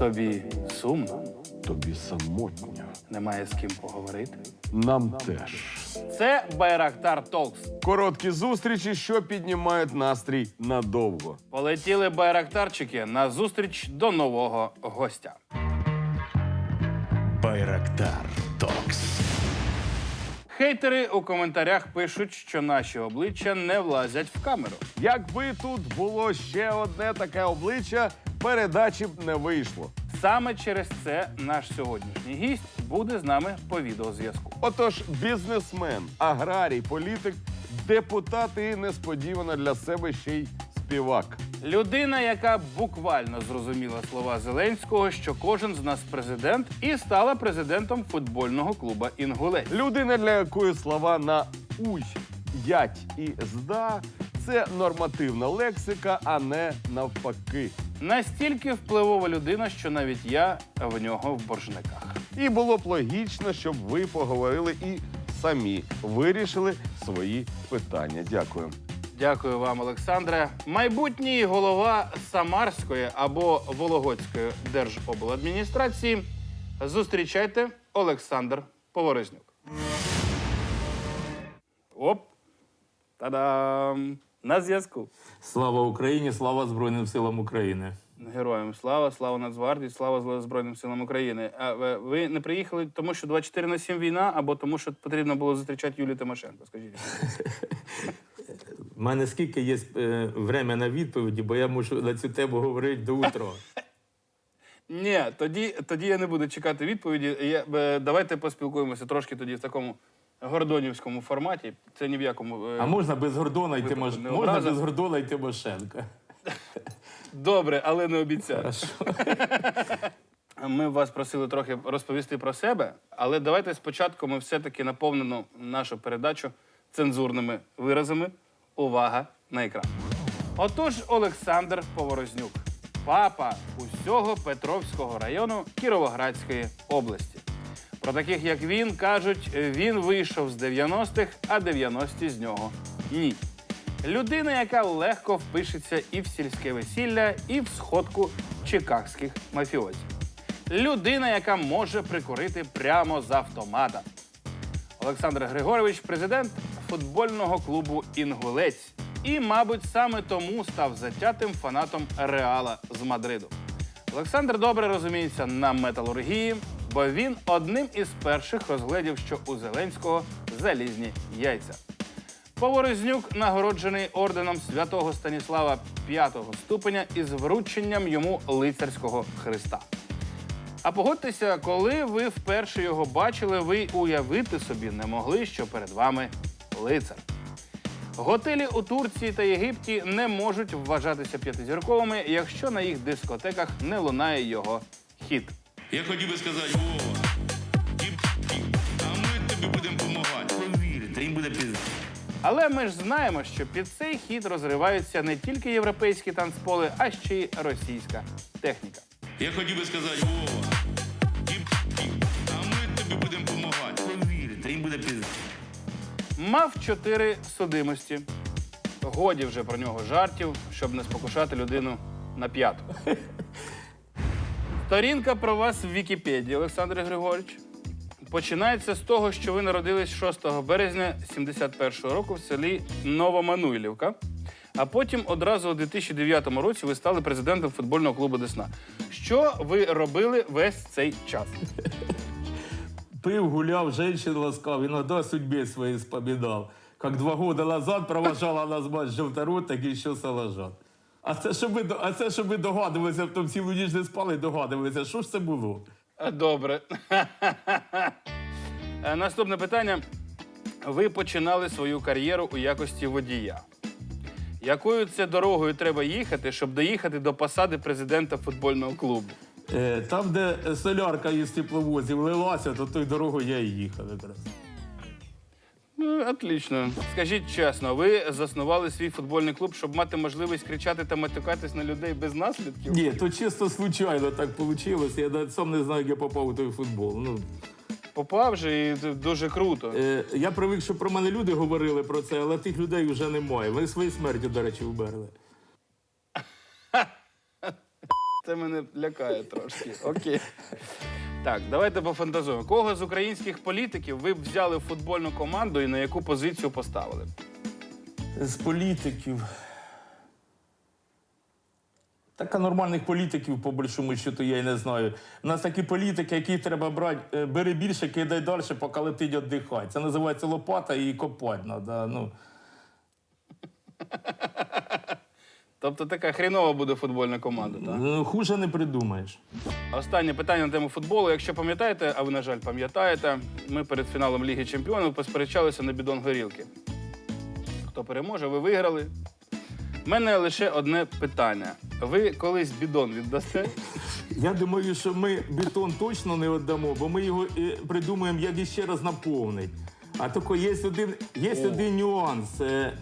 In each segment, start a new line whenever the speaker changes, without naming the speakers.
Тобі сумно,
Тобі самотньо.
немає з ким поговорити.
Нам теж.
Це Байрактар Толкс.
Короткі зустрічі, що піднімають настрій надовго.
Полетіли байрактарчики на зустріч до нового гостя.
Байрактар Токс.
Хейтери у коментарях пишуть, що наші обличчя не влазять в камеру.
Якби тут було ще одне таке обличчя, передачі не вийшло.
Саме через це наш сьогоднішній гість буде з нами по відеозв'язку.
Отож, бізнесмен, аграрій, політик, депутат і несподівано для себе ще й співак.
Людина, яка буквально зрозуміла слова Зеленського, що кожен з нас президент, і стала президентом футбольного клуба Інгулець.
Людина, для якої слова на уй, ять і зда це нормативна лексика, а не навпаки.
Настільки впливова людина, що навіть я в нього в боржниках.
І було б логічно, щоб ви поговорили і самі вирішили свої питання. Дякую.
Дякую вам, Олександре. Майбутній голова Самарської або Вологодської держобладміністрації. Зустрічайте Олександр Поворознюк. Оп. Та-дам! На зв'язку.
Слава Україні, слава Збройним силам України.
Героям слава, слава Нацгвардії, слава Збройним силам України. А ви- ви не приїхали тому, що 24 на 7 війна, або тому, що потрібно було зустрічати Юлію Тимошенко? Скажіть.
У мене скільки є е, время на відповіді, бо я мушу на цю тему говорити до утра.
Ні, тоді, тоді я не буду чекати відповіді. Я, е, давайте поспілкуємося трошки тоді в такому гордонівському форматі. Це ні в якому. е,
А можна без Гордона і Тимош...
не
можна
образа.
без Гордона і Тимошенка.
Добре, але не обіцяю. Ми вас просили трохи розповісти про себе, але давайте спочатку ми все-таки наповнимо нашу передачу цензурними виразами. Увага на екран. Отож, Олександр Поворознюк, папа усього Петровського району Кіровоградської області. Про таких, як він, кажуть, він вийшов з 90-х, а 90-ті з нього ні. Людина, яка легко впишеться і в сільське весілля, і в сходку чикагських мафіозів. Людина, яка може прикурити прямо з автомата. Олександр Григорович президент футбольного клубу Інгулець. І, мабуть, саме тому став затятим фанатом Реала з Мадриду. Олександр добре розуміється на металургії, бо він одним із перших розглядів, що у Зеленського залізні яйця. Поворознюк нагороджений орденом святого Станіслава п'ятого ступеня із врученням йому лицарського христа. А погодьтеся, коли ви вперше його бачили, ви уявити собі не могли, що перед вами лицар. Готелі у Турції та Єгипті не можуть вважатися п'ятизірковими, якщо на їх дискотеках не лунає його хіт.
Я хотів би сказати, Вова, а ми тобі будемо допомагати. Повірте, їм буде пізно.
Але ми ж знаємо, що під цей хід розриваються не тільки європейські танцполи, а ще й російська техніка.
Я хотів би сказати, Вова, а ми тобі будемо допомагати. Повірте, їм буде пізно.
Мав чотири судимості. Годі вже про нього жартів, щоб не спокушати людину на п'яту. Сторінка про вас в Вікіпедії, Олександр Григорович. Починається з того, що ви народились 6 березня 71-го року в селі Новомануйлівка. А потім одразу у 2009 році ви стали президентом футбольного клубу Десна. Що ви робили весь цей час?
Пив, гуляв, женщин ласкав, іноді судьбі своїй споминав. Як два роки назад проважала нас матч жовторотик і ще салажат. А це, щоб ви, до- а це, щоб ви догадувалися, потім цілу ніч не спали, догадувалися, що ж це було?
Е, Добре. Е, Наступне питання. Ви починали свою кар'єру у якості водія. Якою це дорогою треба їхати, щоб доїхати до посади президента футбольного клубу?
Е, там, де солярка із тепловозів лилася, то тою дорогою я і їхав якраз.
Ну, отлично. Скажіть чесно, ви заснували свій футбольний клуб, щоб мати можливість кричати та матюкатись на людей без наслідків?
Ні, то чисто случайно так вийшло. Я навіть сам не знаю, як я попав у той футбол. Ну,
Попав же і це дуже круто.
е, я привик, що про мене люди говорили про це, але тих людей вже немає. Вони своєю смертю, до речі, вмерли.
Це мене лякає трошки. Окей. Так, давайте пофантазуємо. Кого з українських політиків ви б взяли в футбольну команду і на яку позицію поставили?
З політиків. Так, а нормальних політиків, по большому счету, я й не знаю. У нас такі політики, яких треба брати, е, бери більше, кидай далі, поки летить віддихати. Це називається лопата і копати треба. Ну.
Тобто така хрінова буде футбольна команда, так?
Ну, Хуже не придумаєш.
Останнє питання на тему футболу. Якщо пам'ятаєте, а ви, на жаль, пам'ятаєте, ми перед фіналом Ліги Чемпіонів посперечалися на бідон горілки. Хто переможе, ви виграли. У мене лише одне питання. Ви колись бідон віддасте?
Я думаю, що ми бетон точно не віддамо, бо ми його е, придумаємо, як іще раз наповнити. А тільки є один, є один нюанс. Е,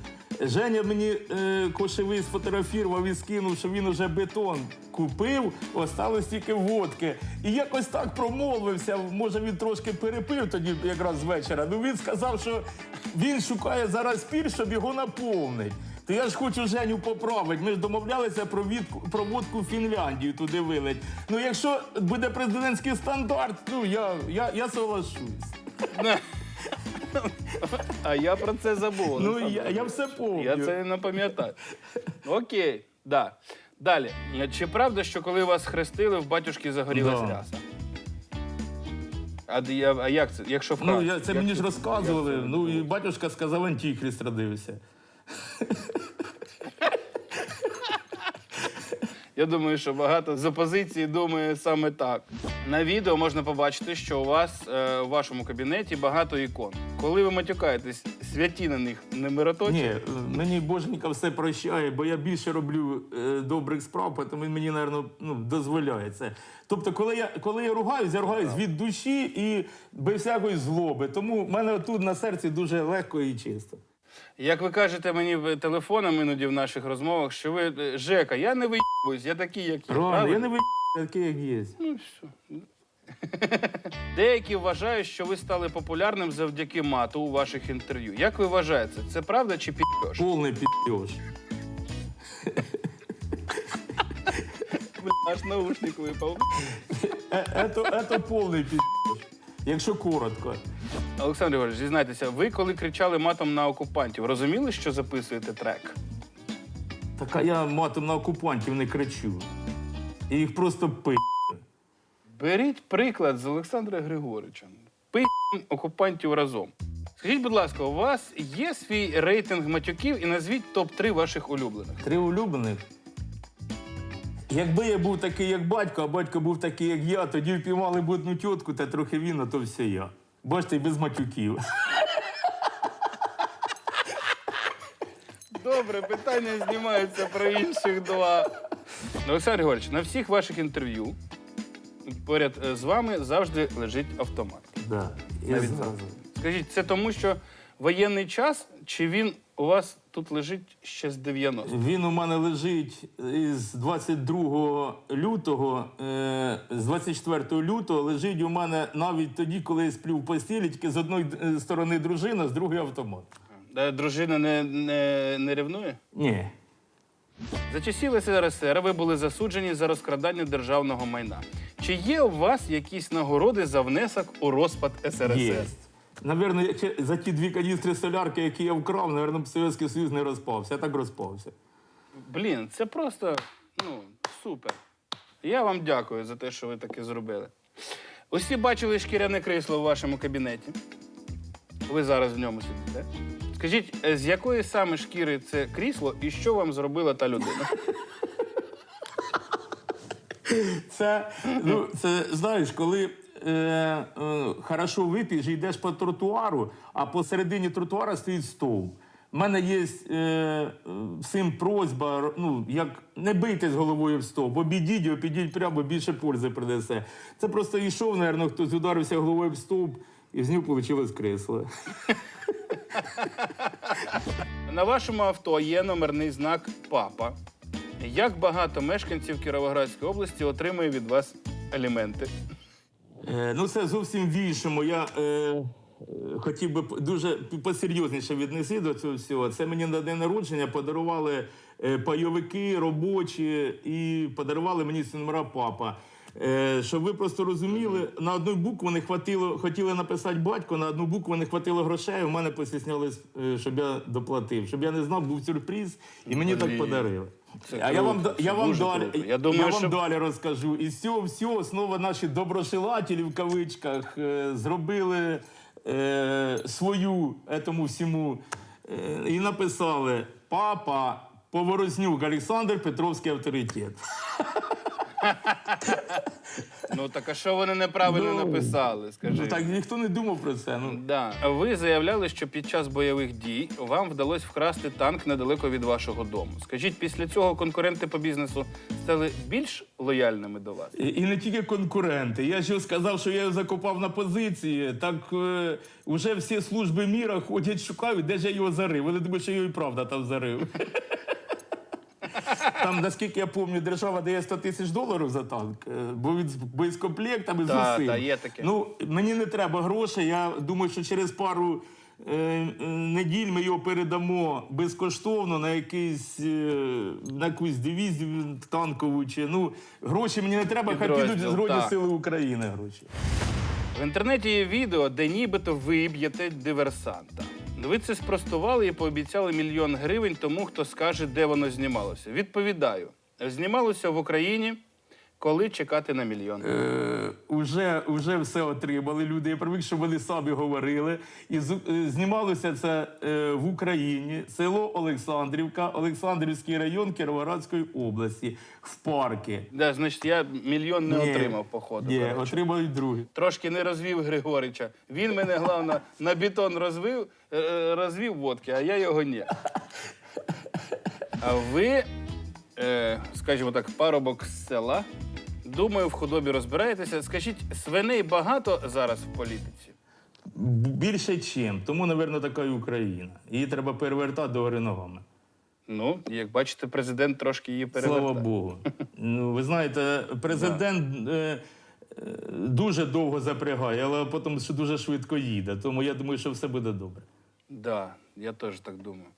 Женя мені е, кошевий сфотографував і скинув, що він уже бетон купив, осталось тільки водки. І якось так промовився. Може, він трошки перепив тоді якраз з вечора. Ну він сказав, що він шукає зараз пір, щоб його наповнити. То я ж хочу Женю поправити. Ми ж домовлялися про відку про водку Фінляндію туди вилить. Ну, якщо буде президентський стандарт, ну я, я, я соглашусь.
А я про це забув.
Ну я, я все помню.
Я це не пам'ятаю. Окей, да. Далі. Чи правда, що коли вас хрестили, в батюшки загорілась
Да.
ряса? А, д- я- а як це? Якщо вкратце?
Ну, я, це
Як
мені ж розказували.
це
Ну і батюшка сказав, антихрист родився.
Я думаю, що багато з опозиції думає саме так. На відео можна побачити, що у вас е, у вашому кабінеті багато ікон. Коли ви матюкаєтесь, святі на них не мироточі?
Ні, е, мені боженька все прощає, бо я більше роблю е, добрих справ, тому він мені, мабуть, ну, дозволяє це. Тобто, коли я, коли я ругаюсь, я ругаюсь від душі і без всякої злоби. Тому в мене тут на серці дуже легко і чисто.
Як ви кажете мені в телефоном іноді в наших розмовах, що ви е, Жека, я не виїбуюсь, я такий, як є.
Рано, я не ви такий, як є.
Ну, все. Деякі вважають, що ви стали популярним завдяки мату у ваших інтерв'ю. Як ви вважаєте, це правда чи підпьош?
Повний підпьош.
Аж наушник випав.
Це, це повний підпьош. Якщо коротко.
Олександр Григорович, зізнайтеся, ви коли кричали матом на окупантів, розуміли, що записуєте трек?
Так а я матом на окупантів не кричу. І їх просто пи.
Беріть приклад з Олександра Григоровича. Пи окупантів разом. Скажіть, будь ласка, у вас є свій рейтинг матюків і назвіть топ-3 ваших улюблених.
Три улюблених. Якби я був такий, як батько, а батько був такий, як я, тоді впіймали б одну тітку та трохи він, а то все я. Бачите, і без матюків.
Добре, питання знімається про інших два. Олександр Григорович, на всіх ваших інтерв'ю поряд е, з вами завжди лежить автомат.
Да. Я
Навіть
зразу.
Скажіть, це тому, що воєнний час, чи він у вас тут лежить ще з 90
Він у мене лежить з 22 лютого, е, з 24 лютого лежить у мене навіть тоді, коли я сплю в постілі, тільки з одної е, сторони дружина, з другої автомат.
Е, Дружина не, не, не ревнує?
Ні.
За часів СРСР ви були засуджені за розкрадання державного майна. Чи є у вас якісь нагороди за внесок у розпад СРСР?
Є. Навірно, за ті дві каністри солярки, які я вкрав, навірно, Совєтський Союз не розпався. Я так розпався.
Блін, це просто ну, супер. Я вам дякую за те, що ви таке зробили. Усі бачили шкіряне крісло в вашому кабінеті. Ви зараз в ньому сидите. Скажіть, е, з якої саме шкіри це крісло і що вам зробила та людина?
Це, ну, це знаєш, коли е, е, хорошо вип'єш йдеш по тротуару, а посередині тротуара стоїть стовп. У мене є е, всім просьба, ну, як не бийтесь головою в стовп, обійдіть його, підіть прямо, більше пользи принесе. Це просто йшов, мабуть, хтось ударився головою в стовп, і з нього вийшло кресло.
На вашому авто є номерний знак Папа. Як багато мешканців Кіровоградської області отримує від вас аліменти?
Е, ну, це зовсім в іншому. Я, е, хотів би дуже посерйозніше віднести до цього всього. Це мені на день народження подарували е, пайовики робочі і подарували мені ці папа. Е, Щоб ви просто розуміли, на одну букву не хватило, хотіли написати батько, на одну букву не хватило грошей. У мене постіснялись, е, щоб я доплатив. Щоб я не знав, був сюрприз, і мені так подарили.
Це
а я вам, да- я вам далі.
Я думаю,
вам
що-
далі розкажу. І з цього всього знову наші доброшилателі в кавичках е, зробили е, свою етому всьому е, і написали Папа Поворознюк Олександр Петровський авторитет.
Ну так а що вони неправильно
Ну,
написали? Скажи.
Ну так ніхто не думав про це. Ну
Да. Ви заявляли, що під час бойових дій вам вдалося вкрасти танк недалеко від вашого дому. Скажіть, після цього конкуренти по бізнесу стали більш лояльними до вас?
І і не тільки конкуренти. Я ж сказав, що я його закопав на позиції. Так е, вже всі служби міра ходять, шукають, де ж я його зарив. Вони думають, що я його і правда там зарив. Там, наскільки я пам'ятаю, держава дає 100 тисяч доларів за танк, е, бо від з боєкомплектами з усім.
та, є таке.
Ну, мені не треба грошей. Я думаю, що через пару е, е, неділь ми його передамо безкоштовно на якийсь е, на якусь дивізію танкову. Чи ну гроші мені не треба, хай підуть Збройні. Сили України. Гроші.
В інтернеті є відео, де нібито ви б'єте диверсанта. Ви це спростували і пообіцяли мільйон гривень тому, хто скаже, де воно знімалося. Відповідаю: знімалося в Україні, коли чекати на мільйон.
Е, уже, уже все отримали люди. Я привик, щоб вони самі говорили. І з, е, знімалося це е, в Україні, село Олександрівка, Олександрівський район Кіровоградської області, в парки.
Да, значить, я мільйон не
Ні,
отримав, походу.
Ні,
коротше.
отримають другі.
Трошки не розвів Григорича. Він мене, головне, на бетон розвив, е, розвів водки, а я його ні. А ви, е, скажімо так, парубок з села. Думаю, в худобі розбираєтеся. Скажіть, свиней багато зараз в політиці?
Більше чим. Тому, напевно, така і Україна. Її треба перевертати догори ногами.
Ну, як бачите, президент трошки її перевертає.
Слава Богу. Ну, ви знаєте, президент е, е, дуже довго запрягає, але потім ще дуже швидко їде. Тому я думаю, що все буде добре.
Да, я теж так думаю.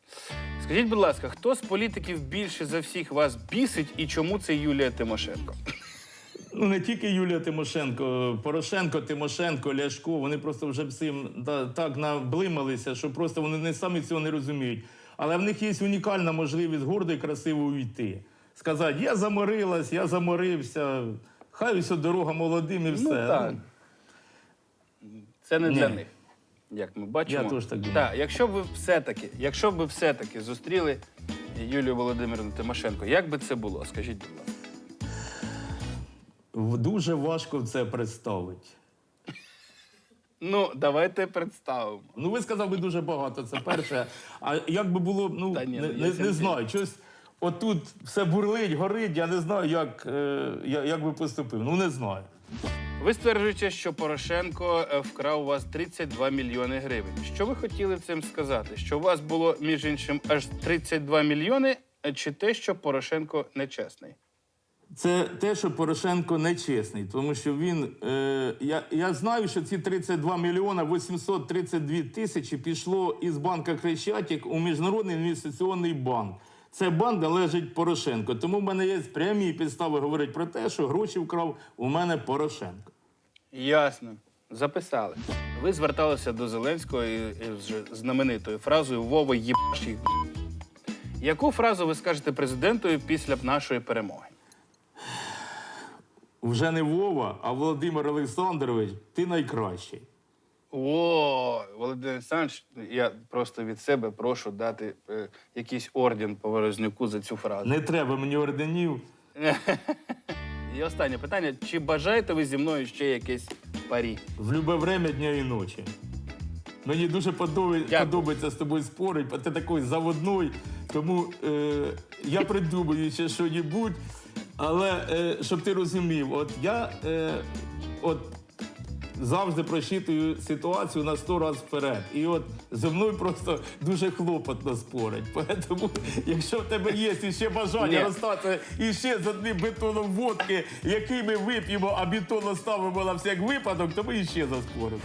Скажіть, будь ласка, хто з політиків більше за всіх вас бісить і чому це Юлія Тимошенко?
Ну, не тільки Юлія Тимошенко, Порошенко, Тимошенко, Ляшко, вони просто вже всім та- так наблималися, що просто вони не самі цього не розуміють. Але в них є унікальна можливість гордо і красиво уйти. Сказати, я заморилась, я заморився, хай ось дорога молодим і все.
Ну, так. Це не для них. Як ми бачимо.
Я теж так думаю.
Так, якщо б ви все-таки, якщо б ви все-таки зустріли Юлію Володимирівну Тимошенко, як би це було? Скажіть, будь ласка.
Дуже важко це представити.
Ну, давайте представимо.
Ну, ви сказали дуже багато, це перше. А як би було, ну,
Та ні,
не,
ну,
не, не
сенсі.
знаю, щось отут все бурлить, горить, я не знаю, як, е, я- як би поступив. Ну, не знаю.
Ви стверджуєте, що Порошенко е, вкрав у вас 32 мільйони гривень. Що ви хотіли цим сказати? Що у вас було, між іншим, аж 32 мільйони, е, чи те, що Порошенко нечесний?
Це те, що Порошенко нечесний, тому що він. Е, я, я знаю, що ці 32 мільйона 832 тисячі пішло із банка Хрещатик у Міжнародний інвестиційний банк. Це банк належить Порошенко. Тому в мене є прямі підстави говорити про те, що гроші вкрав у мене Порошенко.
Ясно. Записали. Ви зверталися до Зеленського і знаменитою фразою Вова їбаш їх. Яку фразу ви скажете президенту після нашої перемоги?
Вже не Вова, а Володимир Олександрович, ти найкращий.
О, Володимир Олександрович, я просто від себе прошу дати е, якийсь орден Поворознюку за цю фразу.
Не треба мені орденів.
І останнє питання: чи бажаєте ви зі мною ще якесь парі?
В любе время дня і ночі. Мені дуже
Дякую.
подобається з тобою спорити, бо ти такий заводний. Тому е, я придумаю ще що-небудь. Але е, щоб ти розумів, от я е, от завжди просчитую ситуацію на сто разів вперед. І от зі мною просто дуже хлопотно спорить. Тому, якщо в тебе є ще бажання
Ні.
розстатися іще з одним бетоном водки, який ми вип'ємо, а бетон оставимо на всяк випадок, то ми іще заспоримо.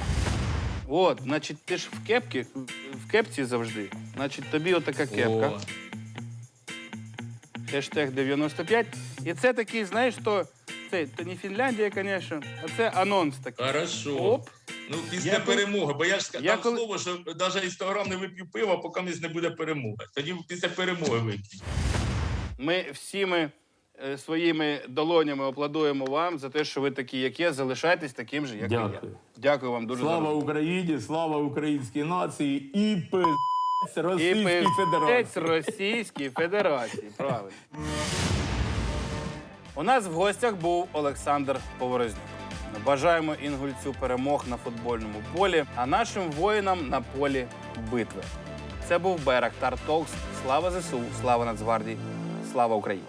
От, значить, ти ж в кепці, в кепці завжди. Значить, тобі отака кепка.
О,
Хештег 95. І це такий, знаєш, то це, то не Фінляндія, звісно, а це анонс такий.
Хорошо.
Оп.
Ну, після
Я коли-
перемоги, бо я ж сказав
Я коли-
слово, що навіть і 100 грам не вип'ю пива, поки мені не буде перемоги. Тоді після перемоги вип'ю.
Ми всіми е, своїми долонями аплодуємо вам за те, що ви такі, як є. Залишайтесь таким же, як і я.
Дякую.
Дякую вам дуже
Слава
за
Україні, слава українській нації і
І
Російській Федерації.
Російській Федерації. Правильно. У нас в гостях був Олександр Поворознюк. Бажаємо інгульцю перемог на футбольному полі, а нашим воїнам на полі битви. Це був Берег Тартокс. Слава ЗСУ, слава Нацгвардії, слава Україні!